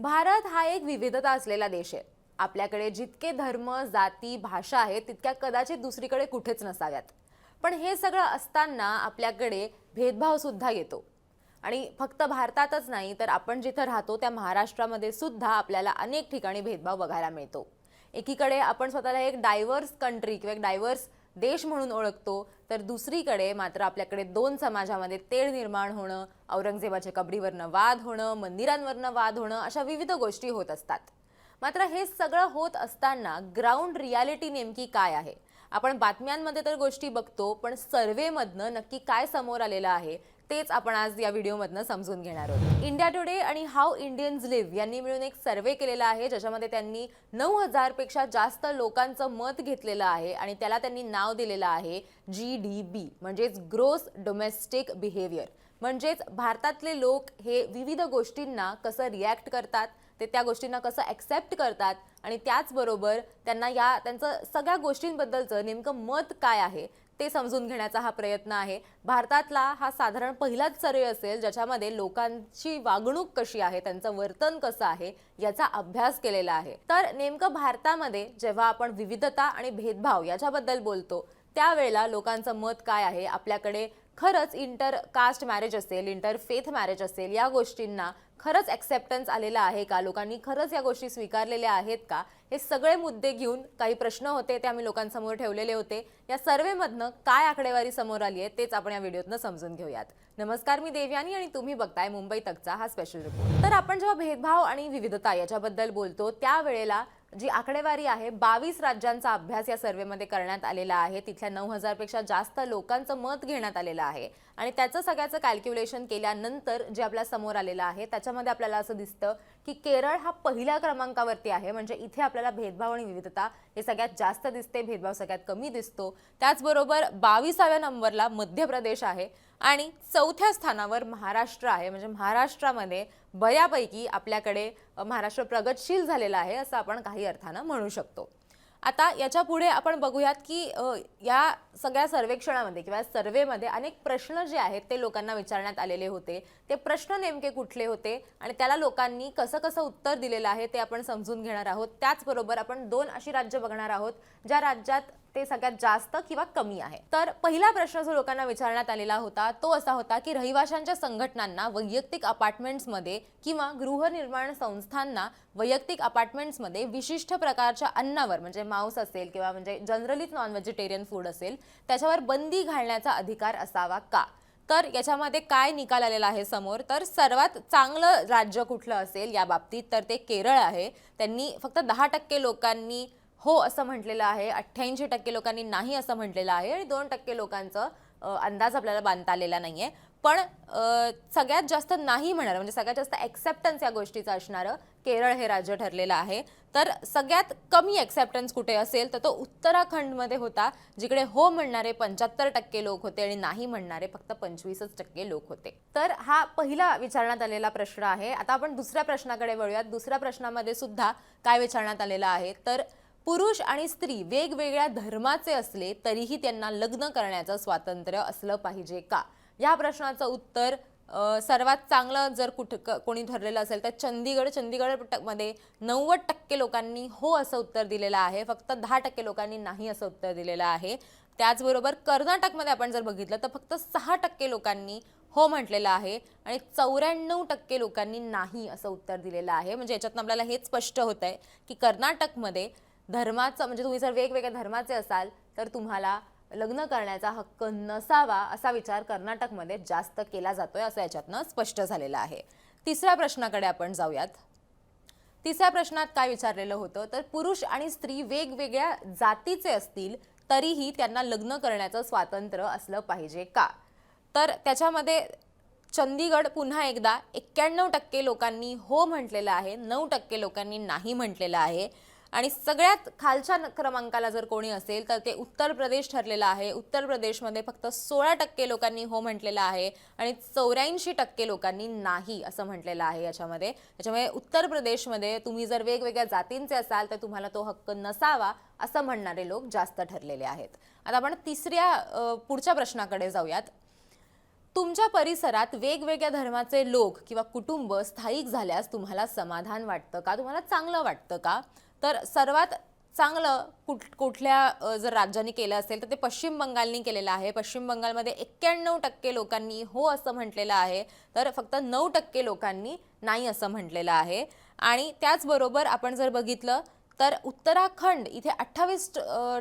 भारत हा एक विविधता असलेला देश आहे. आपल्याकडे जितके धर्म जाती भाषा आहेत तितक्या कदाचित दुसरीकडे कुठेच नसाव्यात. पण हे सगळं असताना आपल्याकडे भेदभाव सुद्धा येतो. आणि फक्त भारतातच नाही तर आपण जिथं राहतो त्या महाराष्ट्रामध्ये सुद्धा आपल्याला अनेक ठिकाणी भेदभाव बघायला मिळतो. एकीकडे आपण स्वतःला एक डायव्हर्स कंट्री किंवा एक डायव्हर्स देश म्हणून ओळखतो तर दुसरीकडे मात्र आपल्याकडे दोन समाजामध्ये तेढ निर्माण होणं औरंगजेबाच्या कबरीवरनं वाद होणं मंदिरांवरनं वाद होणं अशा विविध गोष्टी होत असतात. मात्र हे सगळं होत असताना ग्राउंड रियालिटी नेमकी काय आहे? आपण बातम्यांमध्ये तर गोष्टी बघतो पण सर्वेमधनं नक्की काय समोर आलेलं आहे? तेच आपण आज या व्हिडिओमधनं समजून घेणार आहोत. इंडिया टुडे आणि हाऊ इंडियन्स लिव्ह यांनी मिळून एक सर्वे केलेला आहे ज्याच्यामध्ये त्यांनी नऊ हजारपेक्षा जास्त लोकांचं मत घेतलेलं आहे आणि त्याला त्यांनी नाव दिलेलं आहे जी डी बी म्हणजेच ग्रोस डोमेस्टिक बिहेवियर म्हणजेच भारतातले लोक हे विविध गोष्टींना कसं रिॲक्ट करतात ते त्या गोष्टींना कसं ॲक्सेप्ट करतात आणि त्याचबरोबर त्यांना या त्यांचं सगळ्या गोष्टींबद्दलचं नेमकं मत काय आहे ते समजून घेण्याचा हा प्रयत्न आहे. भारतातला हा साधारण पहिलाच सर्वे असेल ज्याच्यामध्ये लोकांची वागणूक कशी आहे त्यांचं वर्तन कसं आहे याचा अभ्यास केलेला आहे. तर नेमकं भारतामध्ये जेव्हा आपण विविधता आणि भेदभाव याच्याबद्दल बोलतो त्यावेळेला लोकांचं मत काय आहे? आपल्याकडे खरंच इंटर कास्ट मॅरेज असेल इंटर फेथ मॅरेज असेल या गोष्टींना खरंच ॲक्सेप्टन्स आलेला आहे का? लोकांनी खरंच या गोष्टी स्वीकारलेल्या आहेत का? हे सगळे मुद्दे घेऊन काही प्रश्न होते ते आम्ही लोकांसमोर ठेवलेले होते. या सर्वेमधनं काय आकडेवारी समोर आली आहे तेच आपण या व्हिडिओतनं समजून घेऊयात. नमस्कार मी देवयानी आणि तुम्ही बघताय मुंबई तकचा हा स्पेशल रिपोर्ट तर आपण जेव्हा भेदभाव आणि विविधता याच्याबद्दल बोलतो त्यावेळेला जी आकडेवारी आहे बावीस राज्यांचा अभ्यास या सर्वेमध्ये करण्यात आलेला आहे. तिथल्या नऊ हजारपेक्षा जास्त लोकांचं मत घेण्यात आलेलं आहे. आणि त्याचं सगळ्याचं कॅल्क्युलेशन केल्यानंतर जे आपल्यासमोर आलेलं आहे त्याच्यामध्ये आपल्याला असं दिसतं की केरळ हा पहिल्या क्रमांकावरती आहे. म्हणजे इथे आपल्याला भेदभाव आणि विविधता हे सगळ्यात जास्त दिसते भेदभाव सगळ्यात कमी दिसतो. त्याचबरोबर बावीसाव्या नंबरला मध्य प्रदेश आहे आणि चौथ्या स्थानावर महाराष्ट्र आहे. म्हणजे महाराष्ट्रामध्ये बऱ्यापैकी आपल्याकडे महाराष्ट्र प्रगतशील झालेला आहे असं आपण काही अर्थानं म्हणू शकतो. आता याच्यापुढे आपण बघूयात की या सगळ्या सर्वेक्षणामध्ये किंवा सर्वेमध्ये अनेक प्रश्न जे आहेत ते लोकांना विचारण्यात आलेले होते. ते प्रश्न नेमके कुठले होते आणि त्याला लोकांनी कसं कसं उत्तर दिलेलं आहे ते आपण समजून घेणार आहोत. त्याचबरोबर आपण दोन अशी राज्य बघणार आहोत. ज्या राज्यात ते सगळ्यात जास्त किंवा कमी आहे. तर पहिला प्रश्न जो लोकांना विचारण्यात आलेला होता तो असा होता की रहिवाशांच्या संघटनांना वैयक्तिक अपार्टमेंट्समध्ये किंवा गृहनिर्माण संस्थांना वैयक्तिक अपार्टमेंट्समध्ये विशिष्ट प्रकारच्या अन्नावर म्हणजे मांस असेल किंवा म्हणजे जनरलीच नॉन व्हेजिटेरियन फूड असेल त्याच्यावर बंदी घालण्याचा अधिकार असावा का? तर याच्यामध्ये काय निकाल आलेला आहे समोर? तर सर्वात चांगलं राज्य कुठलं असेल या बाबतीत तर ते केरळ आहे. त्यांनी फक्त दहा टक्के लोकांनी हो असं म्हटलेलं आहे. अठ्ठ्याऐंशी टक्के लोकांनी नाही असं म्हटलेलं आहे आणि दोन टक्के लोकांचं अंदाज आपल्याला बांधता आलेला नाही आहे पण सगळ्यात जास्त नाही म्हणणार म्हणजे सगळ्यात जास्त ॲक्सेप्टन्स या गोष्टीचं असणारं केरळ हे राज्य ठरलेलं आहे. तर सगळ्यात कमी ॲक्सेप्टन्स कुठे असेल तर तो उत्तराखंडमध्ये होता जिकडे हो म्हणणारे पंच्याहत्तर टक्के लोक होते आणि नाही म्हणणारे फक्त पंचवीसच टक्के लोक होते. तर हा पहिला विचारण्यात आलेला प्रश्न आहे. आता आपण दुसऱ्या प्रश्नाकडे वळूयात. दुसऱ्या प्रश्नामध्ये सुद्धा काय विचारण्यात आलेलं आहे? तर पुरुष आणि स्त्री वेगवेगळ्या धर्माचे असले तरीही त्यांना लग्न करण्याचं स्वातंत्र्य असलं पाहिजे का? या प्रश्नाचं उत्तर सर्वात चांगलं जर कुठ कोणी ठरलेलं असेल तर चंदीगड चंदीगडमध्ये नव्वद टक्के लोकांनी हो असं उत्तर दिलेलं आहे. फक्त दहा टक्के लोकांनी नाही असं उत्तर दिलेलं आहे. त्याचबरोबर कर्नाटकमध्ये आपण जर बघितलं तर फक्त सहा टक्के लोकांनी हो म्हटलेलं आहे आणि चौऱ्याण्णव टक्के लोकांनी नाही असं उत्तर दिलेलं आहे. म्हणजे याच्यातनं आपल्याला हेच स्पष्ट होत आहे की कर्नाटकमध्ये धर्माचं म्हणजे तुम्ही जर वेगवेगळ्या धर्माचे असाल तर तुम्हाला लग्न करण्याचा हक्क नसावा असा विचार कर्नाटकमध्ये जास्त केला जातोय असं याच्यातनं स्पष्ट झालेलं आहे. तिसऱ्या प्रश्नाकडे आपण जाऊयात. तिसऱ्या प्रश्नात काय विचारलेलं होतं? तर पुरुष आणि स्त्री वेगवेगळ्या जातीचे असतील तरीही त्यांना लग्न करण्याचं स्वातंत्र्य असलं पाहिजे का? तर त्याच्यामध्ये चंदीगड पुन्हा एकदा एक्क्याण्णव टक्के लोकांनी हो म्हटलेलं आहे नऊ टक्के लोकांनी नाही म्हटलेलं आहे. आणि सगळ्यात खालच्या क्रमांकाला जर कोणी असेल तर ते उत्तर प्रदेश ठरलेलं आहे. उत्तर प्रदेशमध्ये फक्त सोळा टक्के लोकांनी हो म्हटलेलं आहे आणि चौऱ्याऐंशी टक्के लोकांनी नाही असं म्हटलेलं आहे याच्यामध्ये. त्याच्यामुळे उत्तर प्रदेशमध्ये तुम्ही जर वेगवेगळ्या जातींचे असाल तर तुम्हाला तो हक्क नसावा असं म्हणणारे लोक जास्त ठरलेले आहेत. आता आपण तिसऱ्या पुढच्या प्रश्नाकडे जाऊयात. तुमच्या परिसरात वेगवेगळ्या धर्माचे लोक किंवा कुटुंब स्थायिक झाल्यास तुम्हाला समाधान वाटतं का? तुम्हाला चांगलं वाटतं का? तर सर्वात चांगलं कुठ कुठल्या जर राज्याने केलं असेल तर ते पश्चिम बंगालनी केलेलं आहे. पश्चिम बंगालमध्ये एक्क्याण्णव टक्के लोकांनी हो असं म्हटलेलं आहे. तर फक्त नऊ टक्के लोकांनी नाही असं म्हटलेलं आहे. आणि त्याचबरोबर आपण जर बघितलं तर उत्तराखंड इथे अठ्ठावीस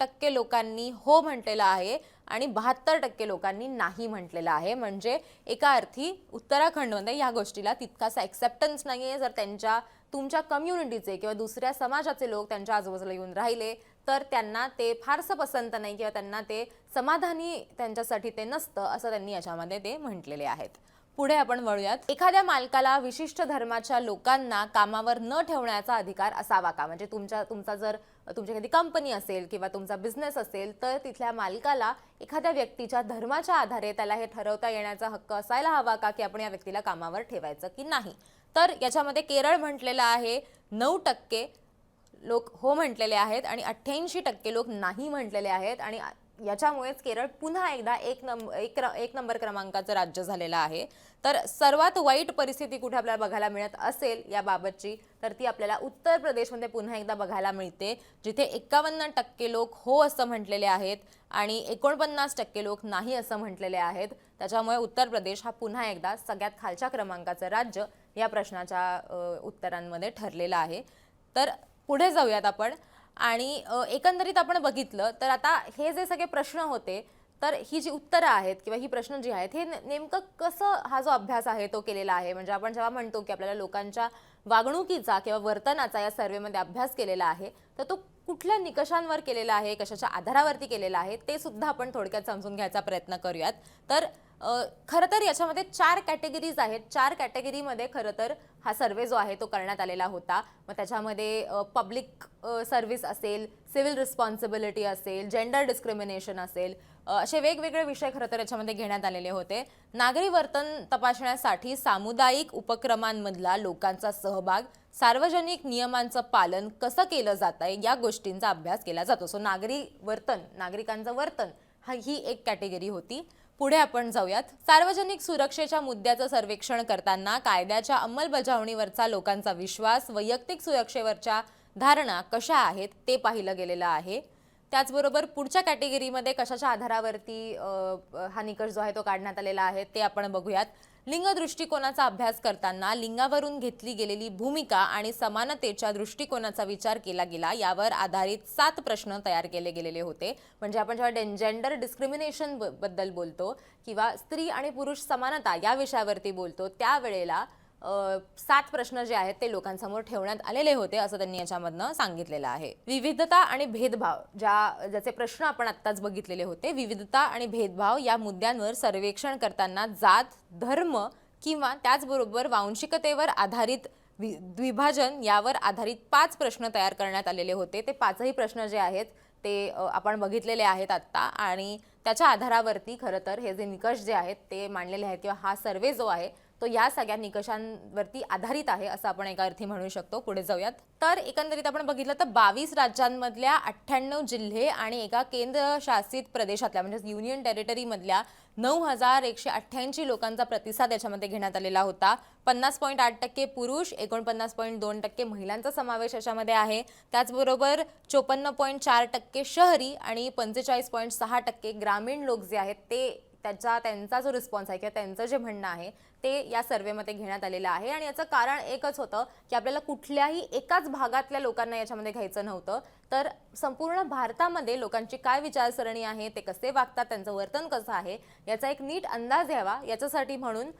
टक्के लोकांनी हो म्हटलेलं आहे. आणि बहात्तर टक्के लोकांनी नाही म्हटलेलं आहे. म्हणजे एका अर्थी उत्तराखंडमध्ये या गोष्टीला तितकासा एक्सेप्टन्स नाही आहे जर त्यांच्या तुमच्या कम्युनिटीचे किंवा दुसऱ्या समाजाचे लोक त्यांच्या आजूबाजूला येऊन राहिले तर त्यांना ते फारसं पसंत नाही किंवा त्यांना ते समाधानी त्यांच्यासाठी ते नसतं असं त्यांनी याच्यामध्ये ते म्हटलेले आहेत. पुढे आपण वळूयात. एखाद्या मालकाला विशिष्ट धर्माच्या लोकांना कामावर न ठेवण्याचा अधिकार असावा का? म्हणजे तुमच्या तुमचा जर तुमची एखादी कंपनी असेल किंवा तुमचा बिझनेस असेल तर तिथल्या मालकाला एखाद्या व्यक्तीच्या धर्माच्या आधारे त्याला हे ठरवता येण्याचा हक्क असायला हवा का की आपण या व्यक्तीला कामावर ठेवायचं की नाही? तर याच्यामध्ये केरळ म्हटलेलं आहे नऊ टक्के लोक हो म्हटलेले आहेत आणि अठ्ठ्याऐंशी टक्के लोक नाही म्हटलेले आहेत आणि याच्यामुळेच केरळ पुन्हा एकदा एक नंबर एक क्र- एक नंबर क्रमांकाचं राज्य झालेलं आहे. तर सर्वात वाईट परिस्थिती कुठे आपल्याला बघायला मिळत असेल याबाबतची तर ती आपल्याला उत्तर प्रदेशमध्ये पुन्हा एकदा बघायला मिळते जिथे एकावन्न टक्के लोक हो असं म्हटलेले आहेत आणि एकोणपन्नास टक्के लोक नाही असं म्हटलेले आहेत. त्याच्यामुळे उत्तर प्रदेश हा पुन्हा एकदा सगळ्यात खालच्या क्रमांकाचं राज्य या प्रश्नाच्या उत्तरांमध्ये ठरलेलं आहे. तर पुढे जाऊयात आपण. आणि एकंदरीत आपण बघितलं तर आता हे जे सगळे प्रश्न होते तर ही जी उत्तरं आहेत किंवा ही प्रश्न जी आहेत हे नेमकं कसं हा जो अभ्यास आहे तो केलेला आहे? म्हणजे आपण जेव्हा म्हणतो की आपल्याला लोकांच्या वागणुकीचा किंवा वर्तनाचा या सर्वेमध्ये अभ्यास केलेला आहे तर तो कुठल्या निकषांवर केलेला आहे कशाच्या आधारावरती केलेला आहे ते सुद्धा आपण थोडक्यात समजून घ्यायचा प्रयत्न करूयात. तर खरं तर याच्यामध्ये चार कॅटेगरीज आहेत. चार कॅटेगरीमध्ये खरं तर हा सर्वे जो आहे तो करण्यात आलेला होता. मग त्याच्यामध्ये पब्लिक सर्व्हिस असेल सिव्हिल रिस्पॉन्सिबिलिटी असेल जेंडर डिस्क्रिमिनेशन असेल असे वेगवेगळे विषय खरं तर याच्यामध्ये घेण्यात आलेले होते. नागरी वर्तन तपासण्यासाठी सामुदायिक उपक्रमांमधला लोकांचा सहभाग सार्वजनिक नियमांचं पालन कसं केलं जात आहे या गोष्टींचा अभ्यास केला जातो. सो नागरी वर्तन नागरिकांचं वर्तन हा ही एक कॅटेगरी होती. पुढे आपण जाऊयात. सार्वजनिक सुरक्षेच्या मुद्द्याचं सर्वेक्षण करताना कायद्याच्या अंमलबजावणीवरचा लोकांचा विश्वास वैयक्तिक सुरक्षेवरच्या धारणा कशा आहेत ते पाहिलं गेलेलं आहे. त्याचबरोबर पुढच्या कॅटेगरीमध्ये कशाच्या आधारावरती हा निकष जो आहे तो काढण्यात आलेला आहे ते आपण बघूयात. लिंग दृष्टिकोनाचा अभ्यास करताना लिंगावरून घेतली गेलेली भूमिका आणि समानतेच्या दृष्टिकोनाचा विचार केला गेला यावर आधारित सात प्रश्न तयार केले गेलेले होते. म्हणजे आपण जेव्हा जेंडर डिस्क्रिमिनेशनबद्दल बोलतो किंवा स्त्री आणि पुरुष समानता या विषयावरती बोलतो त्यावेळेला सात प्रश्न जे आहेत ते लोकांसमोर ठेवण्यात आलेले होते असं त्यांनी याच्यामधनं सांगितलेलं आहे. विविधता आणि भेदभाव ज्या ज्याचे प्रश्न आपण आत्ताच बघितलेले होते विविधता आणि भेदभाव या मुद्द्यांवर सर्वेक्षण करताना जात धर्म किंवा त्याचबरोबर वांशिकतेवर आधारित वि द्विभाजन यावर आधारित पाच प्रश्न तयार करण्यात आलेले होते. ते पाचही प्रश्न जे आहेत ते आपण बघितलेले आहेत आत्ता आणि त्याच्या आधारावरती खरं तर हे जे निकष जे आहेत ते मांडलेले आहेत किंवा हा सर्वे जो आहे तो या सगळ्या निकषांवरती आधारित आहे असं आपण एका अर्थी म्हणू शकतो. पुढे जाऊयात. तर एकंदरीत आपण बघितलं तर बावीस राज्यांमधल्या अठ्ठ्याण्णव जिल्हे आणि एका केंद्रशासित प्रदेशातल्या म्हणजे युनियन टेरिटरीमधल्या नऊ हजार एकशे अठ्ठ्याऐंशी लोकांचा प्रतिसाद याच्यामध्ये घेण्यात आलेला होता. पन्नास पॉईंट आठ टक्के पुरुष एकोणपन्नास पॉईंट दोन टक्के महिलांचा समावेश याच्यामध्ये आहे. त्याचबरोबर चोपन्न पॉईंट चार टक्के शहरी आणि पंचेचाळीस पॉईंट सहा टक्के ग्रामीण लोक जे आहेत ते त्याचा त्यांचा जो रिस्पॉन्स आहे किंवा त्यांचं जे म्हणणं आहे ते या सर्वेमध्ये घेण्यात आलेलं आहे. आणि याचं कारण एकच होतं की आपल्याला कुठल्याही एकाच भागातल्या लोकांना याच्यामध्ये घ्यायचं नव्हतं. तर संपूर्ण भारतामध्ये लोकांची काय विचारसरणी आहे ते कसे वागतात त्यांचं वर्तन कसं आहे याचा एक नीट अंदाज यावा याच्यासाठी म्हणून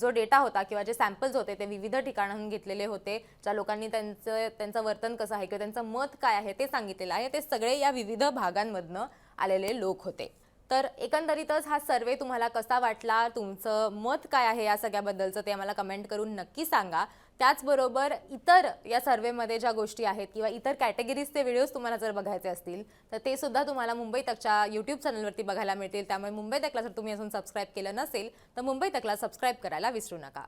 जो डेटा होता किंवा जे सॅम्पल्स होते ते विविध ठिकाणाहून घेतलेले होते ज्या लोकांनी त्यांचं त्यांचं वर्तन कसं आहे किंवा त्यांचं मत काय आहे ते सांगितलेलं आहे. ते सगळे या विविध भागांमधनं आलेले लोक होते. तर एकंदरीतच हा सर्वे तुम्हाला कसा वाटला? तुमचं मत काय आहे या सगळ्याबद्दलचं ते आम्हाला कमेंट करून नक्की सांगा. त्याचबरोबर इतर या सर्वेमध्ये ज्या गोष्टी आहेत किंवा इतर कॅटेगरीजचे व्हिडिओज तुम्हाला जर बघायचे असतील तर ते सुद्धा तुम्हाला मुंबई तकच्या यूट्यूब चॅनलवरती बघायला मिळतील. त्यामुळे मुंबई तकला जर तुम्ही अजून सबस्क्राईब केलं नसेल तर मुंबई तकला सबस्क्राईब करायला विसरू नका.